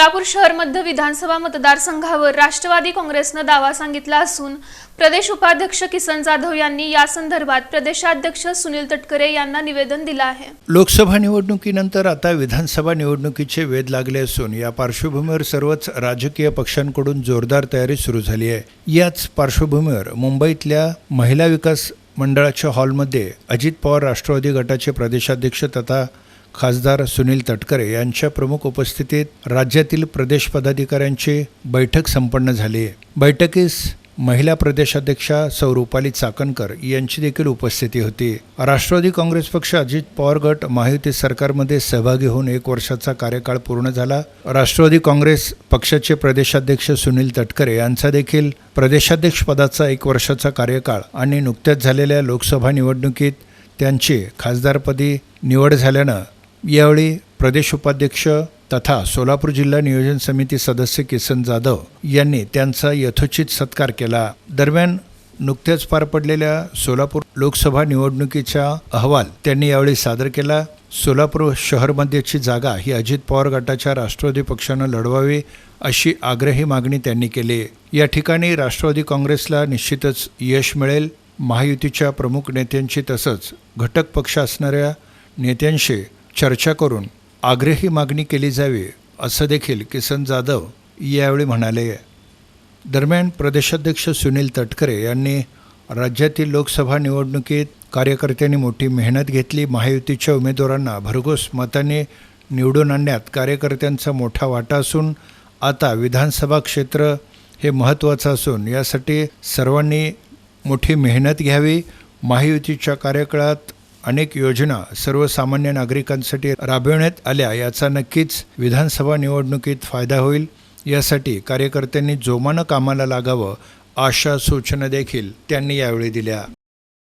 सोलापूर शहर मध्य विधानसभा मतदारसंघावर राष्ट्रवादी काँग्रेसनं दावा सांगितला असून प्रदेश उपाध्यक्ष किसन जाधव यांनी या संदर्भात प्रदेशाध्यक्ष सुनील तटकरे यांना निवेदन दिलं आहे. लोकसभा निवडणुकीनंतर आता विधानसभा निवडणुकीचे वेध लागले असून या पार्श्वभूमीवर सर्वच राजकीय पक्षांकडून जोरदार तयारी सुरू झाली आहे. याच पार्श्वभूमीवर मुंबईतल्या महिला विकास मंडळाच्या हॉलमध्ये अजित पवार राष्ट्रवादी गटाचे प्रदेशाध्यक्ष तथा खासदार सुनील तटकरे यांच्या प्रमुख उपस्थितीत राज्यातील प्रदेश पदाधिकाऱ्यांची बैठक संपन्न झाली. आहे बैठकीस महिला प्रदेशाध्यक्षा सौ रुपाली चाकणकर यांची देखील उपस्थिती होती. राष्ट्रवादी काँग्रेस पक्ष अजित पवार गट महायुती सरकारमध्ये सहभागी होऊन एक वर्षाचा कार्यकाळ पूर्ण झाला. राष्ट्रवादी काँग्रेस पक्षाचे प्रदेशाध्यक्ष सुनील तटकरे यांचा देखील प्रदेशाध्यक्ष पदाचा एक वर्षाचा कार्यकाळ आणि नुकत्याच झालेल्या लोकसभा निवडणुकीत त्यांची खासदारपदी निवड झाल्यानं यावेळी प्रदेश उपाध्यक्ष तथा सोलापूर जिल्हा नियोजन समिती सदस्य किसन जाधव यांनी त्यांचा यथोचित सत्कार केला. दरम्यान नुकत्याच पार पडलेल्या सोलापूर लोकसभा निवडणुकीचा अहवाल त्यांनी यावेळी सादर केला. सोलापूर शहरमध्येची जागा ही अजित पवार गटाच्या राष्ट्रवादी पक्षानं लढवावी अशी आग्रही मागणी त्यांनी केली. या ठिकाणी राष्ट्रवादी काँग्रेसला निश्चितच यश मिळेल. महायुतीच्या प्रमुख नेत्यांशी तसंच घटक पक्ष असणाऱ्या नेत्यांशी चर्चा करून आग्रही मागणी केली जावी असं देखील किसन जाधव यावेळी म्हणाले. दरम्यान प्रदेशाध्यक्ष सुनील तटकरे यांनी राज्यातील लोकसभा निवडणुकीत कार्यकर्त्यांनी मोठी मेहनत घेतली. महायुतीच्या उमेदवारांना भरघोस मताने निवडून आणण्यात कार्यकर्त्यांचा मोठा वाटा असून आता विधानसभा क्षेत्र हे महत्त्वाचं असून यासाठी सर्वांनी मोठी मेहनत घ्यावी. महायुतीच्या कार्यकाळात अनेक योजना सर्वसामान्य नागरिकांसाठी राबविण्यात आल्या याचा नक्कीच विधानसभा निवडणुकीत फायदा होईल. यासाठी कार्यकर्त्यांनी जोमानं कामाला लागावं अशा सूचना देखील त्यांनी यावेळी दिल्या.